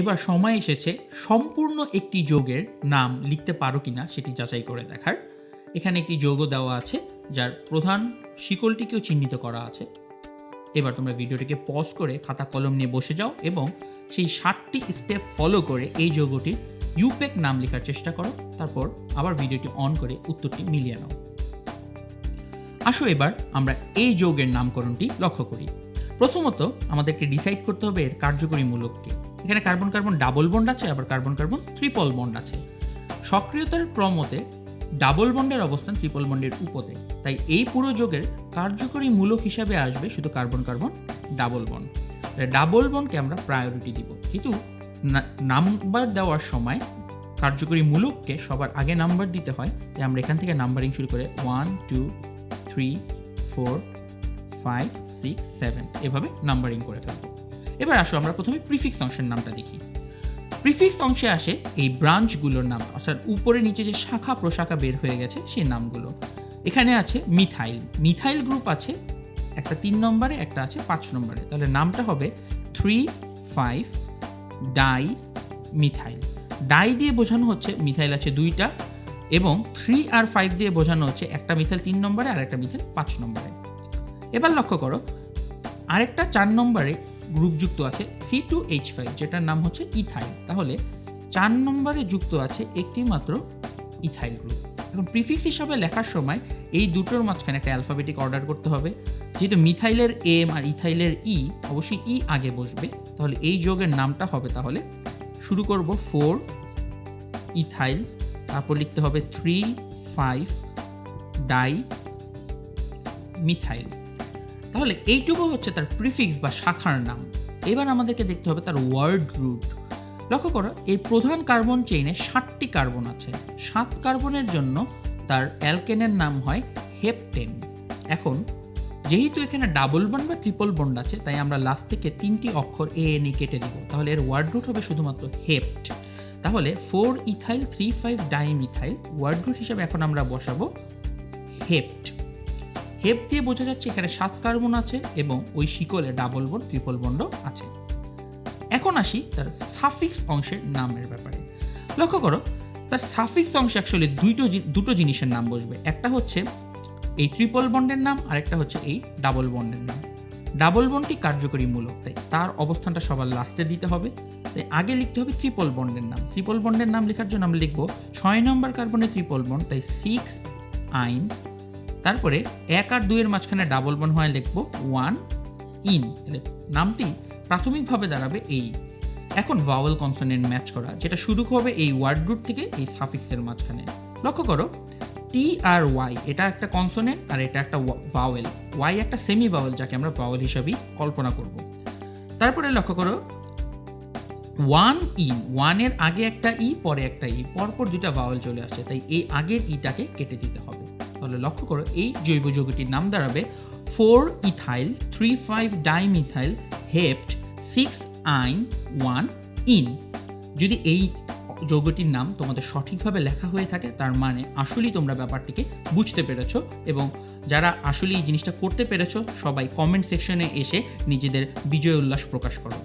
এবার সময় এসেছে সম্পূর্ণ একটি যোগের নাম লিখতে পারো কিনা সেটি যাচাই করে দেখার। এখানে একটি যোগ দেওয়া আছে, যার প্রধান শিকলটিকেও চিহ্নিত করা আছে। এবার তোমরা ভিডিওটিকে পজ করে খাতা কলম নিয়ে বসে যাও এবং সেই ষাটটি স্টেপ ফলো করে এই যোগটির ইউপেক নাম লেখার চেষ্টা করো, তারপর আবার ভিডিওটি অন করে উত্তরটি মিলিয়ে নাও। আসো এবার আমরা এই যোগের নামকরণটি লক্ষ্য করি। প্রথমত আমাদেরকে ডিসাইড করতে হবে এর কার্যকরী মূলককে। এখানে কার্বন কার্বন ডাবল বন্ড আছে, আবার কার্বন কার্বন ট্রিপল বন্ড আছে। সক্রিয়তার ক্রমতে ডাবল বন্ডের অবস্থান ট্রিপল বন্ডের উপরে তাই এই পুরো যোগের কার্যকরী মূলক হিসাবে আসবে শুধু carbon carbon double bond. Double বন্ডকে আমরা প্রায়োরিটি দিব। কিন্তু নাম্বার দেওয়ার সময় কার্যকরী মূলককে সবার আগে নাম্বার দিতে হয়, তাই আমরা এখান থেকে নাম্বারিং শুরু করে one, two, three, four, five, six, seven এভাবে নাম্বারিং করে ফেলব। এবার আসো আমরা প্রথমে প্রিফিক্স অংশের নামটা দেখি। প্রিফিক্স অংশে আসে এই ব্রাঞ্চগুলোর নাম, অর্থাৎ উপরে নিচে যে শাখা প্রশাখা বের হয়ে গেছে সেই নামগুলো। এখানে আছে মিথাইল। মিথাইল গ্রুপ আছে একটা তিন নম্বরে, একটা আছে পাঁচ নম্বরে। তাহলে নামটা হবে three five di methyl di দিয়ে বোঝানো হচ্ছে মিথাইল আছে দুইটা এবং থ্রি আর ফাইভ দিয়ে বোঝানো হচ্ছে একটা মিথাইল তিন নম্বরে আর একটা মিথাইল পাঁচ নম্বরে। এবার লক্ষ্য করো, আরেকটা চার নম্বরে গ্রুপ যুক্ত আছে সি টু এইচ ফাইভ যেটার নাম হচ্ছে ইথাইল তাহলে চার নম্বরে যুক্ত আছে একটি মাত্র ইথাইল গ্রুপ এখন প্রিফিক্স হিসাবে লেখার সময় এই দুটোর মাঝখানে একটা অ্যালফাবেটিক অর্ডার করতে হবে। যেহেতু মিথাইলের এম আর ইথাইলের ই অবশ্যই ই আগে বসবে। তাহলে এই যোগের নামটা হবে তাহলে শুরু করব ফোর ইথাইল তারপর লিখতে হবে থ্রি ফাইভ ডাই মিথাইল তাহলে এইটুকু হচ্ছে তার প্রিফিক্স বা শাখার নাম। এবার আমাদেরকে দেখতে হবে তার ওয়ার্ড রুট লক্ষ্য করো, এই প্রধান কার্বন চেইনে ষাটটি কার্বন আছে। সাত কার্বনের জন্য তার অ্যালকেনের নাম হয় হেপটেন এখন, যেহেতু এখানে ডাবল বন্ড বা ট্রিপল বন্ড আছে, তাই আমরা লাস্ট থেকে তিনটি অক্ষর এ এন কেটে দিব। তাহলে এর ওয়ার্ড রুট হবে শুধুমাত্র হেপ্ট তাহলে four ethyl three five dimethyl word root হিসাবে এখন আমরা বসাবো হেপ্ট হেপ দিয়ে বোঝা যাচ্ছে এখানে সাত কার্বন আছে এবং ওই শিকলে ডাবল বন্ড ট্রিপল বন্ডও আছে। এখন আসি তার সাফিক্স অংশের নামের ব্যাপারে। লক্ষ্য করো, তার সাফিক্স অংশে অ্যাকচুয়ালি দুইটো দুটো জিনিসের নাম বসবে। একটা হচ্ছে এই ট্রিপল বন্ডের নাম আর একটা হচ্ছে এই ডাবল বন্ডের নাম। ডাবল বন্ডটি কার্যকরী মূলক, তাই তার অবস্থানটা সবার লাস্টে দিতে হবে। তাই আগে লিখতে হবে ট্রিপল বন্ডের নাম। ট্রিপল বন্ডের নাম লেখার জন্য আমরা লিখব ছয় নম্বর কার্বনে ট্রিপল বন্ড তাই সিক্স আইন তারপরে এক আর দুইয়ের মাঝখানে ডাবল বন হয় লিখব ওয়ান ইন তাহলে নামটি প্রাথমিকভাবে দাঁড়াবে এই। এখন ভাওয়েল কনসোনেন্ট ম্যাচ করা, যেটা শুরু হবে এই ওয়ার্ড গ্রুপ থেকে এই সাফিক্সের মাঝখানে। লক্ষ্য করো টি আর ওয়াই এটা একটা কনসোনেন্ট আর এটা একটা ভাওয়েল ওয়াই একটা সেমি ভাওয়েল যাকে আমরা ভাওয়েল হিসাবেই কল্পনা করব। তারপরে লক্ষ্য করো ওয়ান ই ওয়ানের আগে একটা ই পরে একটা ই পরপর দুটা ভাওয়েল চলে আসছে, তাই এই আগের ইটাকে কেটে দিতে হবে। তাহলে লক্ষ্য করো, এই জৈব যৌগটির নাম দাঁড়াবে four ethyl, three five dimethyl, hept, six yne, one ene. যদি এই যৌগটির নাম তোমাদের সঠিকভাবে লেখা হয়ে থাকে, তার মানে আসলেই তোমরা ব্যাপারটিকে বুঝতে পেরেছ এবং যারা আসলে এই জিনিসটা করতে পেরেছ, সবাই কমেন্ট সেকশনে এসে নিজেদের বিজয় উল্লাস প্রকাশ করো।